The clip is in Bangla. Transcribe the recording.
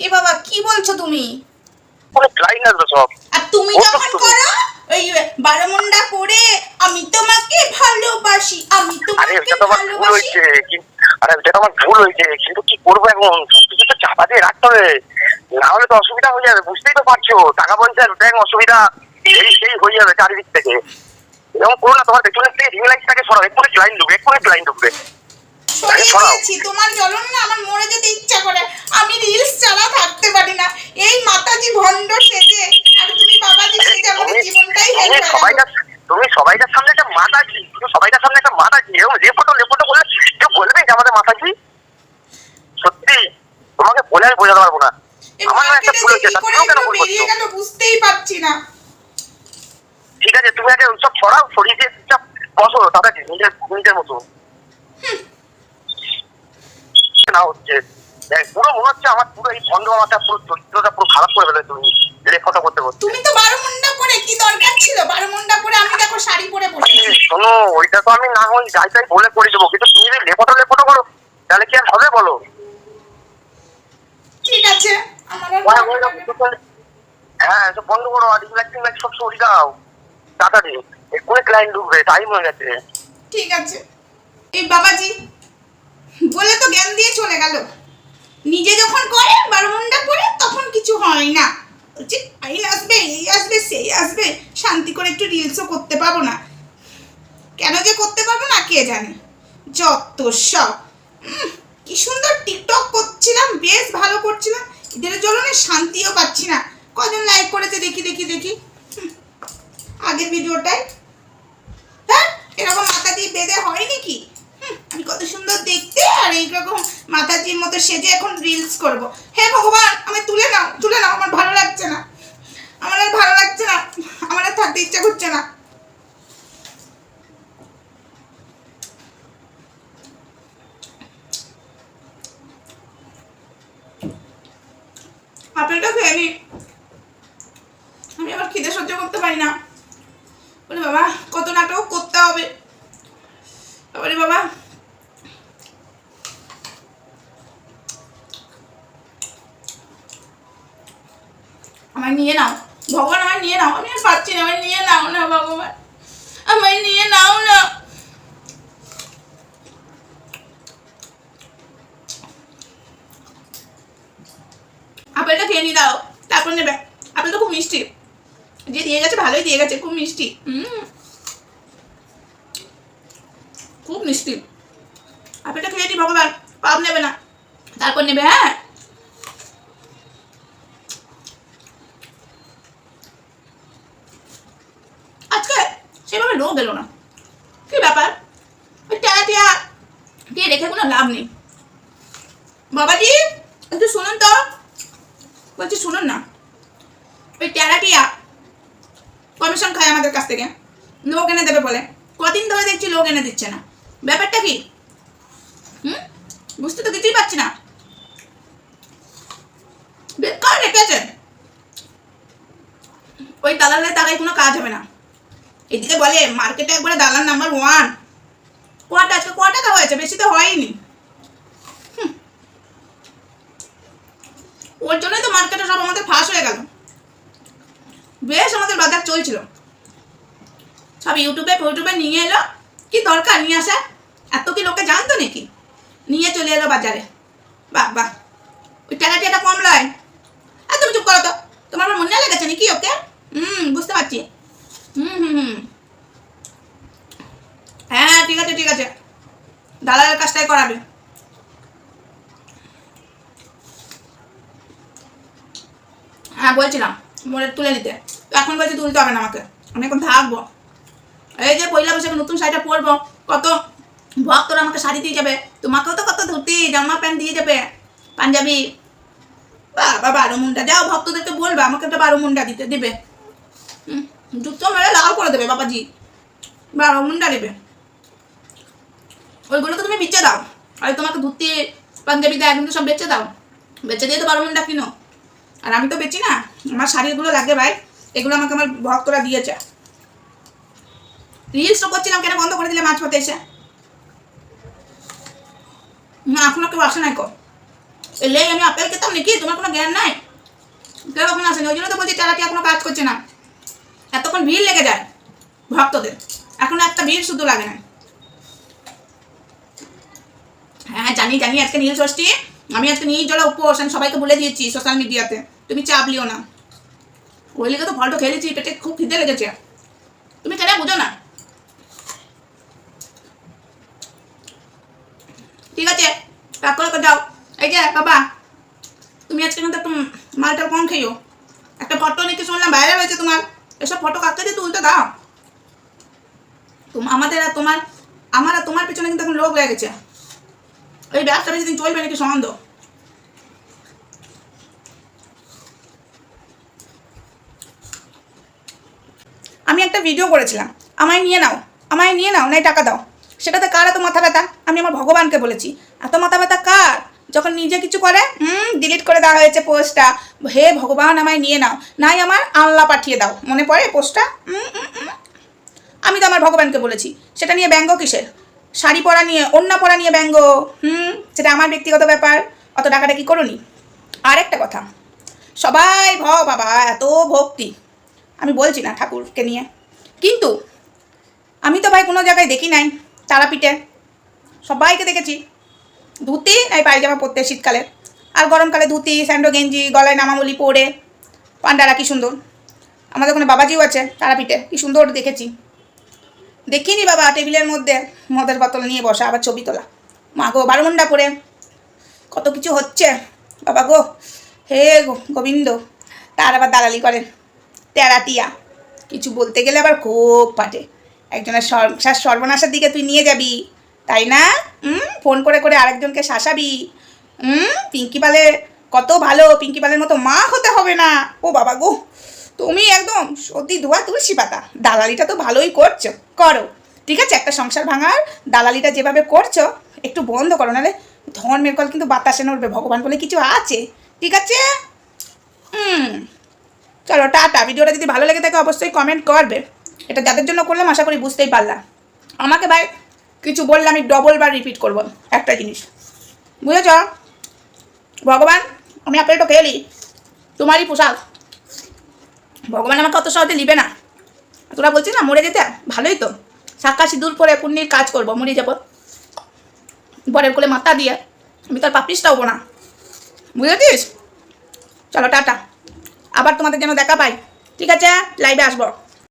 এ বাবা কি বলছো তুমি? আর তুমি যখন করো ওই বারমুন্ডা করে আমি তোমাকে ভালোবাসি আমি তোমাকে ভালোবাসি। আরে তো আমার ভুল হয়েছে কিন্তু কি করব এখন? সবকিছু তো চাপা দিয়ে রাখতে হবে। না হলে তো অসুবিধা হয়ে যাবে বুঝতেই তো পারছ। টাকা পয়সার ব্যাংক অসুবিধা এই সেই হয়ে যাবে চারিদিক থেকে। এরকম করো না তোমার পেছনের থেকে রিং লাইটটাকে সরাও এক্ষুনি ক্লাইন্ট ঢুকবে এক্ষুনি ক্লাইন্ট ঢুকবে। সরিয়ে দিয়েছি তোমার জ্বলন না আমার মরে যেতে ইচ্ছা করে। আমি রিলস ছাড়া থাকতে পারি না। এই মাতাজি ভণ্ড সেজে আর তুমি বাবাজি সেজে আমাদের জীবনটাই তুমি হেল সবাইকার তুমি সবাইকার সামনে একটা মাতাজি তুমি সবাইকার সামনে একটা মাতাজি। এরকম রেপোটো রেপোটো বললে কেউ বলবে যে আমাদের মাতাজি? সত্যি তোমাকে বলে আমি বোঝাতে পারব না। আমার একটা ভুল হয়েছে কি তা করে তুমিও কেন ভুল করছ? বুঝতেই পারছি না। ঠিক আছে তুমি আগে ওইসব ছড়াও ছড়িয়ে দিয়ে চুপচাপ বসো নিজের নিজের মতো। না হচ্ছে। পুরো মনে হচ্ছে আমার পুরো এই ভন্ড মাথা পুরো চরিত্রটা পুরো খারাপ করে ফেলে তুমি লেখাটা করতে করতে। তুমি তো বারমুন্ডা পরে কি দরকার ছিল? বারমুন্ডা পরে আমি দেখো শাড়ি পরে এই, শোনো ওইটা তো আমি না হয় যাই তাই বলে করে দেবো। কিন্তু তুমি যদি লেপটো লেপটো করো তাহলে কি আর হবে বলো? ঠিক আছে হ্যাঁ এসব বন্ধ করো আর রিল্যাক্স রিল্যাক্স সব সরিয়ে দাও। তাড়াতাড়ি এক্ষুনি ক্লায়েন্ট ঢুকবে টাইম হয়ে গেছে। ঠিক আছে। এই বাবাজি বলে তো জ্ঞান দিয়ে চলে গেল। নিজে যখন করে বারমুন্ডা করে, তখন কিছু হয় না। বলছে আইন আসবে, এই আসবে, সেই আসবে। শান্তি করে একটু রিলসও করতে পারব না। কেন যে করতে পারব না, কে জানে? যত সব। কি সুন্দর টিকটক করছিলাম, বেশ ভালো করছিলাম। এদের জ্বলনে শান্তিও পাচ্ছি না। কজন লাইক করেছে দেখি দেখি দেখি। আগের ভিডিওটায়। হ্যাঁ এরকম মাথা দিয়ে বেঁধে হয় নাকি কত সুন্দর দেখতে, আর এইরকম মাতাজির মতো সেজে এখন রিলস করব। হে ভগবান আমি তুলে নাও তুলে নাও, আমার ভালো লাগছে না। আমার আর ভালো লাগছে না, আমার আর থাকতে ইচ্ছা করছে না। আপেলটা খেয়ে নি। আমি আবার খিদে সহ্য করতে পারি না। বলে বাবা, কত নাটক করতে হবে। তারপরে বাবা আমায় নিয়ে নাও। ভগবান আমায় নিয়ে নাও। আমি আর পারছি না। আমায় নিয়ে নাও না, ভগবান। আমায় নিয়ে নাও না। আপেলটা খেয়ে নি, দাও। তারপর নেবে। আপেল তো খুব মিষ্টি। যে দিয়ে গেছে, ভালোই দিয়ে গেছে। খুব মিষ্টি। হুম। খুব মিষ্টি। আপেলটা খেয়ে নি, ভগবান। পাপ নেবে না। তারপর নেবে হ্যাঁ আজকে সেভাবে লোক এলো না। কি ব্যাপার? ওই টেয়া টেয়া দিয়ে রেখে কোনো লাভ নেই। বাবাজি, একটু শুনুন তো। বলছি, শুনুন না। ওই টেরাটিয়া কমিশন খায় আমাদের কাছ থেকে। লোক এনে দেবে বলে। কদিন ধরে দেখছি লোক এনে দিচ্ছে না। ব্যাপারটা কি? হুম? বুঝতে তো কিছুই পারছি না। বেকার রেখেছেন ওই দালালের টাকায় কোনো কাজ হবে না। এদিকে বলে মার্কেটে একবারে দালাল নাম্বার ওয়ান কোয়াটা আজকে কোয়া টাকা হয়েছে, বেশি তো হয়নি। ওর জন্যই তো মার্কেটে সব আমাদের ফাঁস হয়ে গেল। বেশ আমাদের বাজার চলছিল। সব ইউটিউবে ইউটিউবে নিয়ে এলো। কি দরকার নিয়ে আসা এত কি লোকে জানতো নাকি? নিয়ে চলে এলো বাজারে। বাহ বাহ। ওই টাকাটি এটা কম লয়। আর তুমি চুপ করো তো। তোমার মনে লেগেছে নাকি ওকে হুম বুঝতে পারছি হুম হুম হুম হ্যাঁ ঠিক আছে ঠিক আছে দালালের কাজটাই করাবে। হ্যাঁ বলছিলাম, মোড়ে তুলে নিতে। তো এখন বলছি তুলতে হবে না আমাকে। আমি এখন থাকব। এই যে পয়লা বৈশাখে নতুন শাড়িটা পরবো, কত ভক্তরা আমাকে শাড়ি দিয়ে যাবে। তোমাকেও তো কত ধুতি, জামা প্যান্ট দিয়ে যাবে। পাঞ্জাবি। বাবা, বারো মুন্ডা। যাও, ভক্তদেরকে বলবে, আমাকে একটা বারো মুন্ডা দিতে, দেবে। জুতো মেরে লাল করে দেবে, বাবাজি। বারো মুন্ডা দেবে। ওইগুলো তো তুমি বেচে দাও। আর তোমাকে ধুতি, পাঞ্জাবি দেয় কিন্তু সব বেচে দাও। বেচে দিয়ে তো বারো মুন্ডা কিনো আর আমি তো বেচি না। আমার শাড়িগুলো লাগে ভাই। এগুলো আমাকে আমার ভক্তরা দিয়েছে। রিলস তো করছিলাম, কেন বন্ধ করে দিলে মাছ পথে এসে? এখনও কেউ আসে নাই কো। এলেই আমি আপেল খেতাম নাকি? তোমার কোনো জ্ঞান নাই? কেউ এখন আসেনি। ওই জন্য তো বলছি চারাটি এখনও কাজ করছে না। এতক্ষণ ভিড় লেগে যায় ভক্তদের। এখন একটা ভিড় শুধু লাগে না। হ্যাঁ জানি জানি, আজকে নীল ষষ্ঠী। আমি আজকে নির্জলা উপোস, আমি সবাইকে বলে দিয়েছি সোশ্যাল মিডিয়াতে। তুমি চাপ লিও না। ওই লেগে তো ফলটা খেলেছি পেটে খুব খিদে লেগেছে। তুমি কেন বুঝো না। ঠিক আছে, রাগ করে যাও। এই যে, বাবা, তুমি আজকে কিন্তু একটু মালটা কম খেয়েও। একটা ফটো নাকি শুনলাম বাইরে রয়েছে তোমার। এসব ফটো কাকে দিয়ে তুলতে দাও? আমাদের আর তোমার, আমার আর তোমার পেছনে কিন্তু এখন লোক লেগে গেছে। এই ব্যবসা বেশি দিন চলবে নাকি সন্দেহ আমি একটা ভিডিও করেছিলাম। আমায় নিয়ে নাও, আমায় নিয়ে নাও, নাই টাকা দাও। সেটাতে কার এত মাথা ব্যথা? আমি আমার ভগবানকে বলেছি। এত মাথা ব্যথা কার? যখন নিজে কিছু করে, হুম ডিলিট করে দেওয়া হয়েছে পোস্টটা। হে ভগবান, আমায় নিয়ে নাও। নাই আমার আল্লাহ পাঠিয়ে দাও। মনে পড়ে পোস্টটা। আমি তো আমার ভগবানকে বলেছি। সেটা নিয়ে ব্যঙ্গ কিসের? শাড়ি পরা নিয়ে অন্যা পরা নিয়ে ব্যঙ্গ। হুম, সেটা আমার ব্যক্তিগত ব্যাপার, অত টাকাটা কি করুনি। আর একটা কথা, সবাই ভ, বাবা, এত ভক্তি। আমি বলছি না ঠাকুরকে নিয়ে। কিন্তু, আমি তো ভাই কোনো জায়গায় দেখি নাই, তারাপীঠে। সবাইকে দেখেছি। ধুতি নাই পায়জামা পরতে শীতকালে। আর গরমকালে ধুতি, স্যান্ডো, গেঞ্জি, গলায় নামামলি পরে। পান্ডারা কি সুন্দর। আমাদের ওখানে বাবাজিও আছে তারাপীঠে, কি সুন্দর দেখেছি। দেখিনি বাবা টেবিলের মধ্যে। মদের বোতল নিয়ে বসা, আবার ছবি তোলা। মা গো বারমুন্ডা পরে। কত কিছু হচ্ছে? বাবা গো, হে গো, গোবিন্দ। তার আবার দালালি করেন। তেরাটিয়া কিছু বলতে গেলে আবার খুব পাটে। একজনের সংসার সর্বনাশের দিকে তুই নিয়ে যাবি। তাই না? হুম ফোন করে করে আরেকজনকে শাসাবি। হুম পিঙ্কি পালে কত ভালো, পিঙ্কি পালের মতো মা হতে হবে না। ও বাবা গো তুমি একদম সত্যি ধোয়া তুলসী পাতা। দালালিটা তো ভালোই করছ। করো। ঠিক আছে, একটা সংসার ভাঙার দালালিটা যেভাবে করছ, একটু বন্ধ করো, নাহলে ধর্মের কল কিন্তু বাতাসে নড়বে, ভগবান বলে কিছু আছে। ঠিক আছে? হুম। চলো, টাটা। ভিডিওটা যদি ভালো লেগে থাকে, অবশ্যই কমেন্ট করবে। এটা যাদের জন্য করলাম, আশা করি বুঝতেই পারলাম। আমাকে ভাই, কিছু বললে আমি ডবল বার রিপিট করব। একটা জিনিস। বুঝেছ? ভগবান, আমি আপেলটা খেলি তোমারই পোশাক। ভগবান আমাকে অত সহজে নিবে না। তোরা বলছিস না, মরে যেতে? ভালোই তো। শাখা সিঁদুর পরে পুণ্যির কাজ করব, মরে যাব। বরের কোলে মাথা দিয়ে। আমি তোর পাপড়িসটা হব না। বুঝেছিস? চলো, টাটা। আবার তোমাদের যেন দেখা পাই। ঠিক আছে? লাইভে আসব।